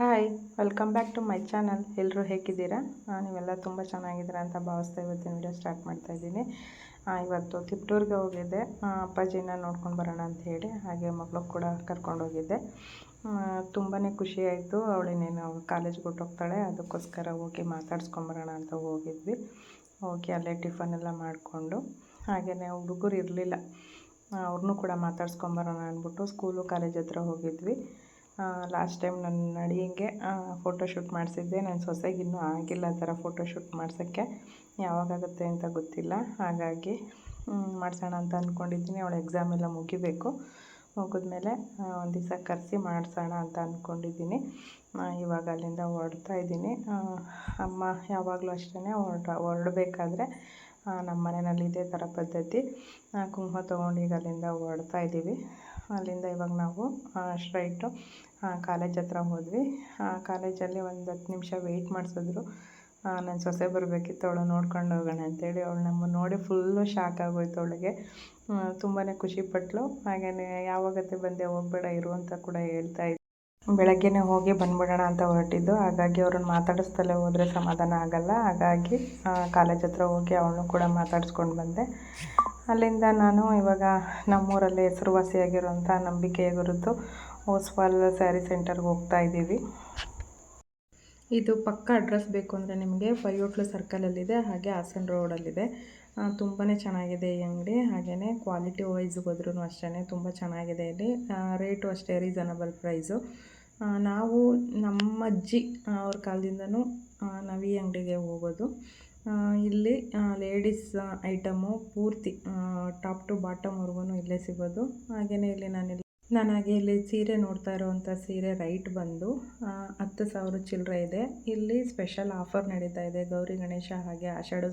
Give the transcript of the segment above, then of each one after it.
Hi welcome back to my channel ಎಲ್ಲರೂ ಹೇಗಿದ್ದೀರಾ? ನೀವೆಲ್ಲ ತುಂಬ ಚೆನ್ನಾಗಿದ್ದೀರಾ ಅಂತ ಭಾವಿಸ್ತಾ ಇವತ್ತಿನ ವಿಡಿಯೋ ಸ್ಟಾರ್ಟ್ ಮಾಡ್ತಾ ಇದ್ದೀನಿ. ಇವತ್ತು ತಿಪ್ಟೂರ್ಗೆ ಹೋಗಿದ್ದೆ. ಅಪ್ಪಾಜಿನ ನೋಡ್ಕೊಂಡು ಬರೋಣ ಅಂತ ಹೇಳಿ, ಹಾಗೆ ಮಗಳು ಕೂಡ ಕರ್ಕೊಂಡು ಹೋಗಿದ್ದೆ. ತುಂಬಾ ಖುಷಿ ಆಯಿತು. ಅವಳಿನೇನು ಕಾಲೇಜ್ಗೆ ಹೋಗ್ತಾಳೆ, ಅದಕ್ಕೋಸ್ಕರ ಹೋಗಿ ಮಾತಾಡ್ಸ್ಕೊಂಬರೋಣ ಅಂತ ಹೋಗಿದ್ವಿ. ಹೋಗಿ ಅಲ್ಲೇ ಟಿಫನ್ ಎಲ್ಲ ಮಾಡಿಕೊಂಡು ಹಾಗೆಯೇ ಹುಡುಗರು ಇರಲಿಲ್ಲ. ಅವ್ರನ್ನೂ ಕೂಡ ಮಾತಾಡ್ಸ್ಕೊಂಬರೋಣ ಅಂದ್ಬಿಟ್ಟು ಸ್ಕೂಲು ಕಾಲೇಜ್ ಹತ್ರ ಹೋಗಿದ್ವಿ. ಲಾಸ್ಟ್ ಟೈಮ್ ನನ್ನ ನಡಿಯಂಗೆ ಫೋಟೋಶೂಟ್ ಮಾಡಿಸಿದ್ದೆ. ನನ್ನ ಸೊಸೆಗೆ ಇನ್ನೂ ಆಗಿಲ್ಲ ಆ ಥರ ಫೋಟೋಶೂಟ್ ಮಾಡ್ಸೋಕ್ಕೆ. ಯಾವಾಗಾಗುತ್ತೆ ಅಂತ ಗೊತ್ತಿಲ್ಲ. ಹಾಗಾಗಿ ಮಾಡಿಸೋಣ ಅಂತ ಅಂದ್ಕೊಂಡಿದ್ದೀನಿ ಅವಳು ಎಕ್ಸಾಮ್ ಎಲ್ಲ ಮುಗಿಬೇಕು. ಮುಗಿದ್ಮೇಲೆ ಒಂದು ದಿವಸ ಕರೆಸಿ ಮಾಡಿಸೋಣ ಅಂತ ಅಂದ್ಕೊಂಡಿದ್ದೀನಿ ಇವಾಗ ಅಲ್ಲಿಂದ ಹೊರಡ್ತಾ ಇದ್ದೀನಿ. ಅಮ್ಮ ಯಾವಾಗಲೂ ಅಷ್ಟೇ ಹೊರಟ, ಹೊರಡಬೇಕಾದ್ರೆ ನಮ್ಮ ಮನೆಯಲ್ಲಿ ಇದೇ ಥರ ಪದ್ಧತಿ. ಕುಂಕುಮ ತೊಗೊಂಡು ಈಗ ಅಲ್ಲಿಂದ ಹೊರಡ್ತಾ ಇದ್ದೀವಿ ಅಲ್ಲಿಂದ ಇವಾಗ ನಾವು ಸ್ಟ್ರೈಟು ಕಾಲೇಜ್ ಹತ್ರ ಹೋದ್ವಿ. ಕಾಲೇಜಲ್ಲಿ ಒಂದು ಹತ್ತು ನಿಮಿಷ ವೆಯ್ಟ್ ಮಾಡಿಸಿದ್ರು. ನನ್ನ ಸೊಸೆ ಬರಬೇಕಿತ್ತು, ಅವಳು ನೋಡ್ಕೊಂಡು ಹೋಗೋಣ ಅಂತೇಳಿ ಅವಳು ನಮ್ಮನ್ನು ನೋಡಿ ಫುಲ್ಲು ಶಾಕ್ ಆಗೋಯ್ತು ಅವಳಿಗೆ. ತುಂಬಾ ಖುಷಿಪಟ್ಳು ಹಾಗೆಯೇ ಯಾವಾಗತ್ತೆ ಬಂದೆ, ಹೋಗಬೇಡ, ಇರು ಅಂತ ಕೂಡ ಹೇಳ್ತಾ ಇದ್ದೆ. ಬೆಳಗ್ಗೆನೇ ಹೋಗಿ ಬಂದ್ಬಿಡೋಣ ಅಂತ ಹೊರಟಿದ್ದು. ಹಾಗಾಗಿ ಅವ್ರನ್ನ ಮಾತಾಡಿಸ್ತಲೇ ಹೋದರೆ ಸಮಾಧಾನ ಆಗಲ್ಲ. ಹಾಗಾಗಿ ಕಾಲೇಜ್ ಹತ್ರ ಹೋಗಿ ಅವಳನ್ನು ಕೂಡ ಮಾತಾಡಿಸ್ಕೊಂಡು ಬಂದೆ. ಅಲ್ಲಿಂದ ನಾನು ಇವಾಗ ನಮ್ಮೂರಲ್ಲಿ ಹೆಸರುವಾಸಿಯಾಗಿರುವಂಥ ನಂಬಿಕೆಯ ಗುರುತು ಓಸ್ವಾಲ್ ಸ್ಯಾರಿ ಸೆಂಟರ್ಗೆ ಹೋಗ್ತಾ ಇದ್ದೀವಿ. ಇದು ಪಕ್ಕ ಅಡ್ರೆಸ್ ಬೇಕು ಅಂದರೆ ನಿಮಗೆ ಪೈಯೋಟ್ಲು ಸರ್ಕಲಲ್ಲಿದೆ ಹಾಗೆ ಹಾಸನ ರೋಡಲ್ಲಿದೆ ತುಂಬಾ ಚೆನ್ನಾಗಿದೆ ಈ ಅಂಗಡಿ ಹಾಗೆಯೇ ಕ್ವಾಲಿಟಿ ವೈಸ್ಗೆ ಹೋದ್ರೂ ಅಷ್ಟೇ ತುಂಬ ಚೆನ್ನಾಗಿದೆ ಇಲ್ಲಿ. ರೇಟು ಅಷ್ಟೇ ರೀಸನಬಲ್ ಪ್ರೈಸು ನಾವು ನಮ್ಮ ಅಜ್ಜಿ ಅವ್ರ ಕಾಲದಿಂದನೂ ನಾವು ಈ ಅಂಗಡಿಗೆ ಹೋಗೋದು. ಇಲ್ಲಿ ಲೇಡೀಸ್ ಐಟಮು ಪೂರ್ತಿ ಟಾಪ್ ಟು ಬಾಟಮ್ವರೆಗೂ ಇಲ್ಲೇ ಸಿಗೋದು. ಹಾಗೆಯೇ ಇಲ್ಲಿ ನಾನಿಲ್ಲಿ ನಾನು ಹಾಗೆ ಇಲ್ಲಿ ಸೀರೆ ನೋಡ್ತಾ ಇರೋವಂಥ ಸೀರೆ ರೈಟ್ ಬಂದು ಹತ್ತು ಸಾವಿರ ಚಿಲ್ಲರೆ ಇದೆ. ಇಲ್ಲಿ ಸ್ಪೆಷಲ್ ಆಫರ್ ನಡೀತಾ ಇದೆ. ಗೌರಿ ಗಣೇಶ ಹಾಗೆ ಆಷಾಢ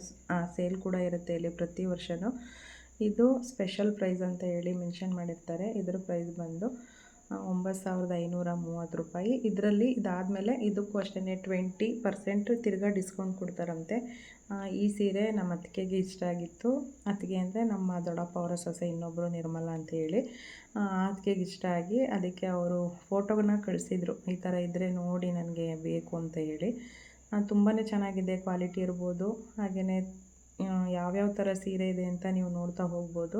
ಸೇಲ್ ಕೂಡ ಇರುತ್ತೆ ಇಲ್ಲಿ ಪ್ರತಿ ವರ್ಷವೂ ಇದು ಸ್ಪೆಷಲ್ ಪ್ರೈಸ್ ಅಂತ ಹೇಳಿ ಮೆನ್ಷನ್ ಮಾಡಿರ್ತಾರೆ. ಇದ್ರ ಪ್ರೈಸ್ ಬಂದು ಒಂಬತ್ತು ಸಾವಿರದ ಐನೂರ ಮೂವತ್ತು ರೂಪಾಯಿ. ಇದರಲ್ಲಿ ಇದಾದಮೇಲೆ ಇದಕ್ಕೂ ಅಷ್ಟೇ ಟ್ವೆಂಟಿ ಪರ್ಸೆಂಟ್ ತಿರ್ಗಾ ಡಿಸ್ಕೌಂಟ್ ಕೊಡ್ತಾರಂತೆ. ಈ ಸೀರೆ ನಮ್ಮ ಅತ್ತಿಗೆಗೆ ಇಷ್ಟ ಆಗಿತ್ತು. ಅತ್ತಿಗೆ ಅಂದರೆ ನಮ್ಮ ದೊಡ್ಡಪ್ಪ ಅವರ ಸೊಸೆ ಇನ್ನೊಬ್ಬರು ನಿರ್ಮಲ ಅಂತ ಹೇಳಿ. ಅತ್ತಿಗೆಗೆ ಇಷ್ಟ ಆಗಿ ಅದಕ್ಕೆ ಅವರು ಫೋಟೋನ ಕಳಿಸಿದ್ರು. ಈ ಥರ ಇದ್ದರೆ ನೋಡಿ ನನಗೆ ಬೇಕು ಅಂತ ಹೇಳಿ. ತುಂಬಾ ಚೆನ್ನಾಗಿದೆ, ಕ್ವಾಲಿಟಿ ಇರ್ಬೋದು. ಹಾಗೆಯೇ ಯಾವ್ಯಾವ ಥರ ಸೀರೆ ಇದೆ ಅಂತ ನೀವು ನೋಡ್ತಾ ಹೋಗ್ಬೋದು.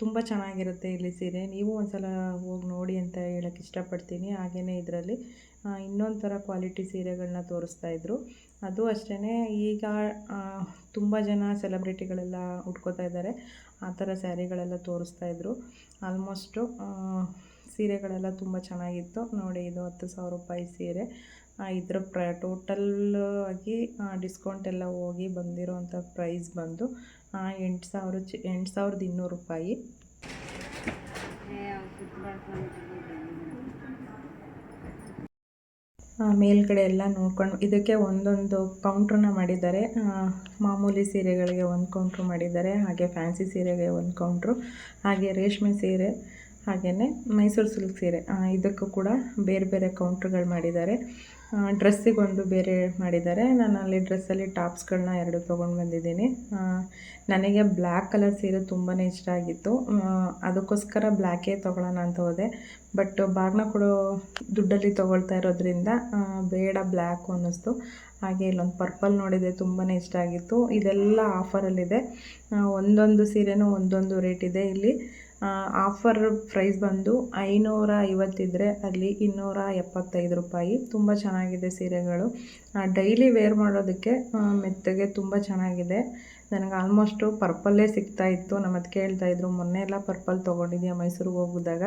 ತುಂಬ ಚೆನ್ನಾಗಿರುತ್ತೆ ಇಲ್ಲಿ ಸೀರೆ. ನೀವು ಒಂದು ಸಲ ಹೋಗಿ ನೋಡಿ ಅಂತ ಹೇಳಕ್ಕೆ ಇಷ್ಟಪಡ್ತೀನಿ. ಹಾಗೆಯೇ ಇದರಲ್ಲಿ ಇನ್ನೊಂದು ಥರ ಕ್ವಾಲಿಟಿ ಸೀರೆಗಳನ್ನ ತೋರಿಸ್ತಾ ಇದ್ದರು ಅದು ಅಷ್ಟೇ ಈಗ ತುಂಬ ಜನ ಸೆಲೆಬ್ರಿಟಿಗಳೆಲ್ಲ ಉಟ್ಕೋತಾ ಇದ್ದಾರೆ. ಆ ಥರ ಸ್ಯಾರಿಗಳೆಲ್ಲ ತೋರಿಸ್ತಾ ಇದ್ದರು ಆಲ್ಮೋಸ್ಟು ಸೀರೆಗಳೆಲ್ಲ ತುಂಬ ಚೆನ್ನಾಗಿತ್ತು. ನೋಡಿ, ಇದು ಹತ್ತು ಸಾವಿರ ರೂಪಾಯಿ ಸೀರೆ. ಇದರ ಪ್ರ ಟೋಟಲ್ ಆಗಿ ಡಿಸ್ಕೌಂಟ್ ಎಲ್ಲ ಹೋಗಿ ಬಂದಿರೋವಂಥ ಪ್ರೈಸ್ ಬಂದು ಎಂಟು ಸಾವಿರ ಎಂಟು ಸಾವಿರದ ಇನ್ನೂರು ರೂಪಾಯಿ. ಮೇಲ್ಗಡೆ ಎಲ್ಲ ನೋಡ್ಕೊಂಡು, ಇದಕ್ಕೆ ಒಂದೊಂದು ಕೌಂಟ್ರನ್ನ ಮಾಡಿದ್ದಾರೆ. ಮಾಮೂಲಿ ಸೀರೆಗಳಿಗೆ ಒಂದು ಕೌಂಟ್ರು ಮಾಡಿದ್ದಾರೆ, ಹಾಗೆ ಫ್ಯಾನ್ಸಿ ಸೀರೆಗೆ ಒಂದು ಕೌಂಟ್ರು ಹಾಗೆ ರೇಷ್ಮೆ ಸೀರೆ ಹಾಗೆಯೇ ಮೈಸೂರು ಸಿಲ್ಕ್ ಸೀರೆ. ಇದಕ್ಕೂ ಕೂಡ ಬೇರೆ ಬೇರೆ ಕೌಂಟ್ರ್ಗಳು ಮಾಡಿದ್ದಾರೆ. ಡ್ರೆಸ್ಸಿಗೊಂದು ಬೇರೆ ಮಾಡಿದ್ದಾರೆ. ನಾನು ಅಲ್ಲಿ ಡ್ರೆಸ್ಸಲ್ಲಿ ಟಾಪ್ಸ್ಗಳನ್ನ ಎರಡು ತೊಗೊಂಡು ಬಂದಿದ್ದೀನಿ. ನನಗೆ ಬ್ಲ್ಯಾಕ್ ಕಲರ್ ಸೀರೆ ತುಂಬಾ ಇಷ್ಟ ಆಗಿತ್ತು. ಅದಕ್ಕೋಸ್ಕರ ಬ್ಲ್ಯಾಕೇ ತೊಗೊಳ್ಳೋಣ ಅಂತ ಹೋದೆ. ಬಟ್ ಬಾಗ್ನ ಕೊಡೋ ದುಡ್ಡಲ್ಲಿ ತೊಗೊಳ್ತಾ ಇರೋದ್ರಿಂದ ಬೇಡ ಬ್ಲ್ಯಾಕು ಅನ್ನಿಸ್ತು. ಹಾಗೆ ಇಲ್ಲೊಂದು ಪರ್ಪಲ್ ನೋಡಿದೆ ತುಂಬಾ ಇಷ್ಟ ಆಗಿತ್ತು. ಇದೆಲ್ಲ ಆಫರಲ್ಲಿದೆ. ಒಂದೊಂದು ಸೀರೆನೂ ಒಂದೊಂದು ರೇಟ್ ಇದೆ ಇಲ್ಲಿ. ಆಫರ್ ಪ್ರೈಸ್ ಬಂದು ಐನೂರ ಐವತ್ತಿದ್ರೆ ಅಲ್ಲಿ ಇನ್ನೂರ ಎಪ್ಪತ್ತೈದು ರೂಪಾಯಿ. ತುಂಬ ಚೆನ್ನಾಗಿದೆ ಸೀರೆಗಳು. ಡೈಲಿ ವೇರ್ ಮಾಡೋದಕ್ಕೆ ಮೆತ್ತಗೆ ತುಂಬ ಚೆನ್ನಾಗಿದೆ. ನನಗೆ ಆಲ್ಮೋಸ್ಟು ಪರ್ಪಲ್ಲೇ ಸಿಗ್ತಾಯಿತ್ತು ನಮ್ಮ ಅದು ಕೇಳ್ತಾಯಿದ್ರು ಮೊನ್ನೆ ಎಲ್ಲ ಪರ್ಪಲ್ ತೊಗೊಂಡಿದ್ಯಾ ಮೈಸೂರಿಗೆ ಹೋಗಿದಾಗ?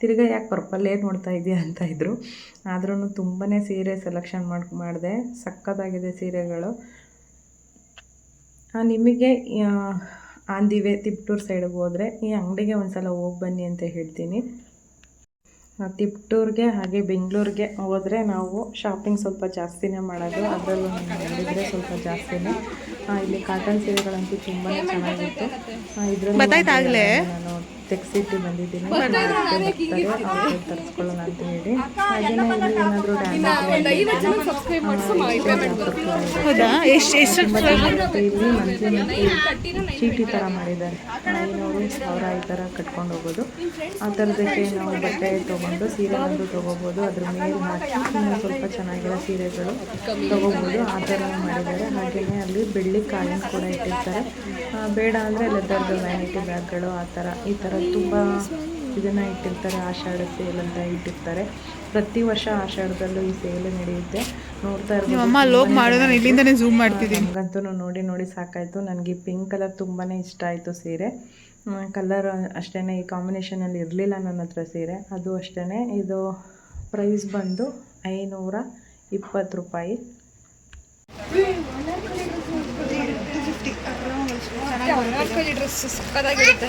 ತಿರ್ಗಾ ಯಾಕೆ ಪರ್ಪಲ್ಲೇ ನೋಡ್ತಾ ಇದೆಯಾ? ಅಂತ ಇದ್ದರು ಆದ್ರೂ ತುಂಬಾ ಸೀರೆ ಸೆಲೆಕ್ಷನ್ ಮಾಡಿ, ಮಾಡಿದೆ. ಸಕ್ಕತ್ತಾಗಿದೆ ಸೀರೆಗಳು. ನಿಮಗೆ ಆನ್ ದಿ ವೇ ತಿಪ್ಟೂರು ಸೈಡಿಗೆ ಹೋದರೆ ಈ ಅಂಗಡಿಗೆ ಒಂದು ಸಲ ಹೋಗಿ ಬನ್ನಿ ಅಂತ ಹೇಳ್ತೀನಿ. ತಿಪ್ಟೂರಿಗೆ ಹಾಗೆ ಬೆಂಗಳೂರಿಗೆ ಹೋದರೆ ನಾವು ಶಾಪಿಂಗ್ ಸ್ವಲ್ಪ ಜಾಸ್ತಿನೇ ಮಾಡೋದು. ಅದರಲ್ಲೂ ಹೇಳಿದರೆ ಸ್ವಲ್ಪ ಜಾಸ್ತಿನೇ. ಇಲ್ಲಿ ಕಾಟನ್ ಸೀರೆಗಳಂತೂ ತುಂಬಾ ಚೆನ್ನಾಗಿತ್ತು. ಇದರಲ್ಲಿ ನಾನು ತೆಗ್ಸಿಟ್ಟು ಬಂದಿದ್ದೀನಿ. ತರಿಸ್ಕೊಳ್ಳೋಣ ಅಂತ ಹೇಳಿ. ಹಾಗೆಯೇ ಚೀಟಿ ಥರ ಮಾಡಿದ್ದಾರೆ. ಐನೂರು ಸಾವಿರ ಈ ಥರ ಕಟ್ಕೊಂಡು ಹೋಗೋದು. ಆ ಥರದಕ್ಕೆ ನಾವು ಬಟ್ಟೆ ತೊಗೊಂಡು ಸೀರೆ ಒಂದು ತೊಗೋಬೋದು. ಅದ್ರ ಮೇಲೆ ಹಾಕಿ ಇನ್ನೂ ಸ್ವಲ್ಪ ಚೆನ್ನಾಗಿರೋ ಸೀರೆಗಳು ತೊಗೋಬೋದು. ಆ ಥರ ಮಾಡಿದ್ದಾರೆ. ಹಾಗೆಯೇ ಅಲ್ಲಿ ಬೆಳ್ಳಿ ಕಾಯಿನ್ ಕೂಡ ಇಟ್ಟಿರ್ತಾರೆ. ಬೇಡ ಅಂದರೆ ಲೆದರ್ದು ವ್ಯಾನಿಟಿ ಬ್ಯಾಗ್ಗಳು ಆ ಥರ ಈ ಥರ ತುಂಬ ಇದನ್ನು ಇಟ್ಟಿರ್ತಾರೆ ಆಷಾಢ ಸೇಲ್ ಅಂತ ಇಟ್ಟಿರ್ತಾರೆ. ಪ್ರತಿ ವರ್ಷ ಆಷಾಢದಲ್ಲೂ ಈ ಸೇಲ್ ನಡೆಯುತ್ತೆ. ನೋಡ್ತಾ ಇರ್ಬೋದು ಇಲ್ಲಿಂದನೇ ಝೂಮ್ ಮಾಡ್ತಿದ್ದೀನಿ. ನೋಡಿ ನೋಡಿ ಸಾಕಾಯಿತು. ನನಗೆ ಪಿಂಕ್ ಕಲರ್ ತುಂಬಾ ಇಷ್ಟ ಆಯಿತು ಸೀರೆ. ಕಲರ್ ಅಷ್ಟೇ ಈ ಕಾಂಬಿನೇಷನಲ್ಲಿ ಇರಲಿಲ್ಲ ನನ್ನ ಹತ್ರ ಸೀರೆ. ಅದು ಅಷ್ಟೇ ಇದು ಪ್ರೈಸ್ ಬಂದು ಐನೂರ ಇಪ್ಪತ್ತು ರೂಪಾಯಿ. ಡ್ರೆಸ್ ಸಕ್ಕದಾಗಿರುತ್ತೆ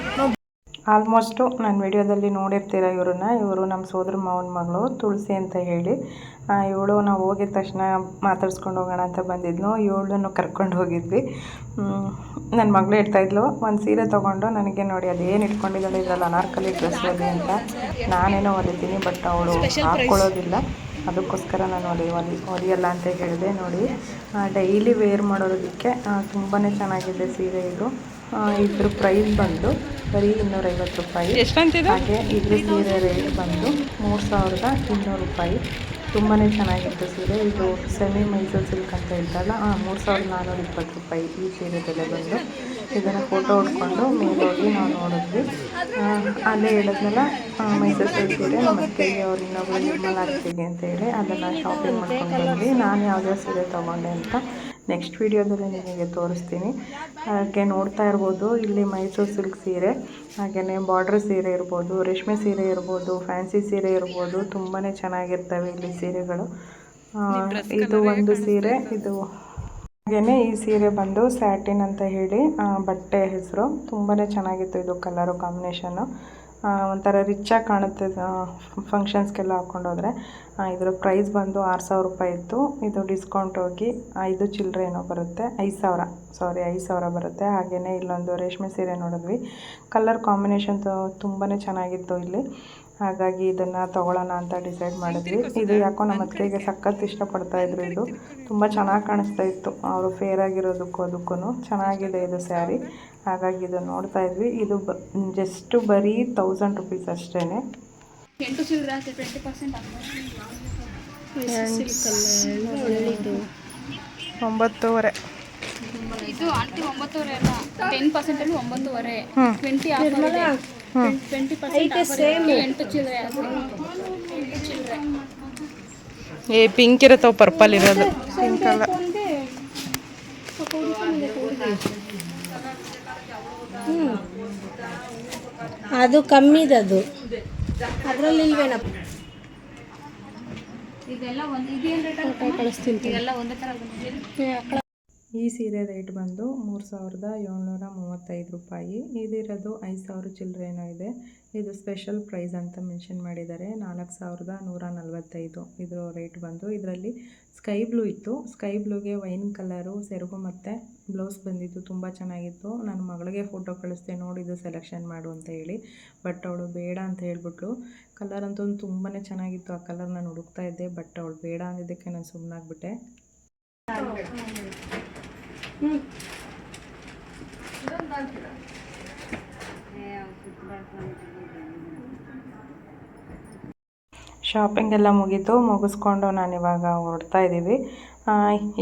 ಆಲ್ಮೋಸ್ಟು ನಾನು ವಿಡಿಯೋದಲ್ಲಿ ನೋಡಿರ್ತೀರ ಇವ್ರನ್ನ ಇವರು ನಮ್ಮ ಸೋದರ ಮಾವನ ಮಗಳು ತುಳಸಿ ಅಂತ ಹೇಳಿ. ಇವಳು ನಾವು ಹೋಗಿದ ತಕ್ಷಣ ಮಾತಾಡ್ಸ್ಕೊಂಡು ಹೋಗೋಣ ಅಂತ ಬಂದಿದ್ಲು. ಇವಳನ್ನು ಕರ್ಕೊಂಡು ಹೋಗಿದ್ವಿ. ನನ್ನ ಮಗಳು ಇಡ್ತಾಯಿದ್ಲು ಒಂದು ಸೀರೆ ತೊಗೊಂಡು ನನಗೆ ನೋಡಿ ಅದೇನು ಇಟ್ಕೊಂಡಿದ್ದಾಳೆ ಇದ್ರಲ್ಲಿ ಅನಾರ್ಕಲಿ ಡ್ರೆಸ್ ಅಲ್ಲಿ ಅಂತ. ನಾನೇನೋ ಹೊಲಿತೀನಿ ಬಟ್ ಅವಳು ಹಾಕ್ಕೊಳ್ಳೋದಿಲ್ಲ ಅದಕ್ಕೋಸ್ಕರ ನಾನು ಹೊಲಿ ಹೊಲಿ ಹೊಲಿಯಲ್ಲ ಅಂತ ಹೇಳಿದೆ ನೋಡಿ. ಡೈಲಿ ವೇರ್ ಮಾಡೋದಕ್ಕೆ ತುಂಬಾ ಚೆನ್ನಾಗಿದೆ ಸೀರೆ ಇದು. ಇದ್ರ ಪ್ರೈಸ್ ಬಂದು ಬರೀ ಇನ್ನೂರೈವತ್ತು ರೂಪಾಯಿ. ಎಷ್ಟಂತಿದೆ? ಹಾಗೆ ಇದ್ರ ಸೀರೆ ರೇಟ್ ಬಂದು ಮೂರು ಸಾವಿರದ ಇನ್ನೂರು ರೂಪಾಯಿ. ತುಂಬಾ ಚೆನ್ನಾಗಿತ್ತು ಸೀರೆ. ಇದು ಸೆಮಿ ಮೈಸೂರು ಸಿಲ್ಕ್ ಅಂತ ಹೇಳ್ತಲ್ಲ ಹಾಂ ಮೂರು ಸಾವಿರದ ನಾನ್ನೂರ ಇಪ್ಪತ್ತು ರೂಪಾಯಿ ಈ ಸೀರೆ ಬೆಲೆ ಬಂದು. ಇದನ್ನು ಫೋಟೋ ಹೊಡ್ಕೊಂಡು ಮೇಲೆ ಹೋಗಿ ನಾವು ನೋಡಿದ್ವಿ. ಅಲ್ಲೇ ಹೇಳಿದ್ನಲ್ಲ ಮೈಸೂರು ಸಿಲ್ಕ್ ಸೀರೆ ನಮ್ಮ ಅತ್ತೆಗೆ ಅವ್ರು ಇನ್ನೊಬ್ಬರು ನಿರ್ಮಲ ಆಗ್ತೀವಿ ಅಂತ ಹೇಳಿ ಅದನ್ನು ಶಾಪಿಂಗ್ ಮಾಡ್ಕೊಂಡು ಬಂದ್ವಿ. ನಾನು ಯಾವುದೇ ಸೀರೆ ತೊಗೊಂಡೆ ಅಂತ ನೆಕ್ಸ್ಟ್ ವೀಡಿಯೋದಲ್ಲಿ ನಿಮಗೆ ತೋರಿಸ್ತೀನಿ. ಹಾಗೆ ನೋಡ್ತಾ ಇರ್ಬೋದು. ಇಲ್ಲಿ ಮೈಸೂರು ಸಿಲ್ಕ್ ಸೀರೆ ಹಾಗೆಯೇ ಬಾರ್ಡ್ರ್ ಸೀರೆ ಇರ್ಬೋದು ರೇಷ್ಮೆ ಸೀರೆ ಇರ್ಬೋದು ಫ್ಯಾನ್ಸಿ ಸೀರೆ ಇರ್ಬೋದು. ತುಂಬಾ ಚೆನ್ನಾಗಿರ್ತವೆ ಇಲ್ಲಿ ಸೀರೆಗಳು. ಇದು ಒಂದು ಸೀರೆ. ಇದು? ಹಾಗೆಯೇ ಈ ಸೀರೆ ಬಂದು ಸ್ಯಾಟಿನ್ ಅಂತ ಹೇಳಿ ಬಟ್ಟೆ ಹೆಸರು. ತುಂಬಾ ಚೆನ್ನಾಗಿತ್ತು ಇದು ಕಲರು ಕಾಂಬಿನೇಷನ್ನು ಒಂಥರ ರಿಚ್ಚಾಗಿ ಕಾಣುತ್ತೆ ಫಂಕ್ಷನ್ಸ್ಗೆಲ್ಲ ಹಾಕ್ಕೊಂಡೋದ್ರೆ ಇದರ ಪ್ರೈಸ್ ಬಂದು ಆರು ಸಾವಿರ ರೂಪಾಯಿ ಇತ್ತು. ಇದು ಡಿಸ್ಕೌಂಟ್ ಹೋಗಿ ಐದು ಚಿಲ್ಲರೆ ಏನೋ ಬರುತ್ತೆ. ಐದು ಸಾವಿರ ಸಾರಿ ಐದು ಸಾವಿರ ಬರುತ್ತೆ. ಹಾಗೆಯೇ ಇಲ್ಲೊಂದು ರೇಷ್ಮೆ ಸೀರೆ ನೋಡಿದ್ವಿ. ಕಲರ್ ಕಾಂಬಿನೇಷನ್ ತುಂಬಾ ಚೆನ್ನಾಗಿತ್ತು ಇಲ್ಲಿ. ಹಾಗಾಗಿ ಇದನ್ನ ತೊಗೊಳ್ಳೋಣ ಅಂತ ಡಿಸೈಡ್ ಮಾಡಿದ್ವಿ. ಇದು ಯಾಕೋ ನಮ್ಮ ಅತ್ತಿಗೆಗೆ ಸಖತ್ ಇಷ್ಟಪಡ್ತಾ ಇದ್ರು ಇದು. ತುಂಬ ಚೆನ್ನಾಗಿ ಕಾಣಿಸ್ತಾ ಇತ್ತು. ಅವರು ಫೇರ್ ಆಗಿರೋದಕ್ಕೂ ಅದಕ್ಕೂ ಚೆನ್ನಾಗಿದೆ ಇದು ಸ್ಯಾರಿ ಹಾಗಾಗಿ ಇದು ನೋಡ್ತಾ ಇದ್ವಿ. ಇದು ಬ ಜಸ್ಟ್ ಬರೀ ತೌಸಂಡ್ ರುಪೀಸ್ ಅಷ್ಟೇ ಒಂಬತ್ತೂವರೆ. ಇದು ಆಂಟಿ ಒಂಬತ್ತುವರೆ ಅಲ್ಲ? ಟೆನ್ ಪರ್ಸೆಂಟಲ್ಲಿ ಒಂಬತ್ತುವರೆ. ಟ್ವೆಂಟಿ ಟ್ವೆಂಟಿ ಪರ್ಸೆಂಟ್ ಏ ಪಿಂಕ್ ಇರುತ್ತವೆ ಪರ್ಪಲ್ ಇರೋದು. ಪಿಂಕ್ ಅಲ್ಲ. ಅದು ಕಮ್ಮಿದದು ಅದರಲ್ಲಿ ಇಲ್ವೇನಪ್ಪ? ಇದೆಲ್ಲ ಒಂದು ಇದೇನು ರೇಟ್ ಕಳಿಸ್ತೀನಿ ಇದೆಲ್ಲ ಒಂದೇ ಥರ ಬಂದಿದೆ ಈ ಸೀರೆ ರೇಟ್ ಬಂದು ಮೂರು ಸಾವಿರದ ಏಳ್ನೂರ ಮೂವತ್ತೈದು ರೂಪಾಯಿ. ಇದಿರೋದು ಐದು ಸಾವಿರ ಚಿಲ್ಲರೆನೋ ಇದೆ. ಇದು ಸ್ಪೆಷಲ್ ಪ್ರೈಸ್ ಅಂತ ಮೆನ್ಷನ್ ಮಾಡಿದ್ದಾರೆ. ನಾಲ್ಕು ಸಾವಿರದ ನೂರ ನಲವತ್ತೈದು ಇದರ ರೇಟ್ ಬಂದು. ಇದರಲ್ಲಿ ಸ್ಕೈ ಬ್ಲೂ ಇತ್ತು. ಸ್ಕೈ ಬ್ಲೂಗೆ ವೈನ್ ಕಲರು ಸೆರಗು ಮತ್ತು ಬ್ಲೌಸ್ ಬಂದಿದ್ದು ತುಂಬ ಚೆನ್ನಾಗಿತ್ತು. ನನ್ನ ಮಗಳಿಗೆ ಫೋಟೋ ಕಳಿಸ್ದೆ ನೋಡಿದ್ದು ಸೆಲೆಕ್ಷನ್ ಮಾಡು ಅಂತ ಹೇಳಿ. ಬಟ್ ಅವಳು ಬೇಡ ಅಂತ ಹೇಳಿಬಿಟ್ಲು. ಕಲರ್ ಅಂತೂ ತುಂಬಾ ಚೆನ್ನಾಗಿತ್ತು. ಆ ಕಲರ್ ನಾನು ಹುಡುಕ್ತಾ ಇದ್ದೆ ಬಟ್ ಅವಳು ಬೇಡ ಅಂದಿದ್ದಕ್ಕೆ ನಾನು ಸುಮ್ಮನಾಗ್ಬಿಟ್ಟೆ ಶಾಪಿಂಗ್ ಎಲ್ಲ ಮುಗೀತು, ಮುಗಿಸ್ಕೊಂಡು ನಾನು ಇವಾಗ ಹೊರಡ್ತಾ ಇದ್ದೀವಿ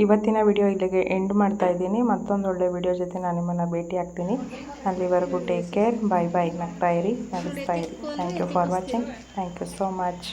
ಇವತ್ತಿನ ವಿಡಿಯೋ ಇಲ್ಲಿಗೆ ಎಂಡ್ ಮಾಡ್ತಾ ಇದ್ದೀನಿ. ಮತ್ತೊಂದು ಒಳ್ಳೆ ವಿಡಿಯೋ ಜೊತೆ ನಾನು ನಿಮ್ಮನ್ನು ಭೇಟಿ ಆಗ್ತೀನಿ. ಅಲ್ಲಿವರೆಗೂ ಟೇಕ್ ಕೇರ್ ಬಾಯ್ ಬಾಯ್ ನಗ್ತಾ ಇರಿ, ನಗಿಸ್ತಾ ಇರಿ. Thank you for watching thank you so much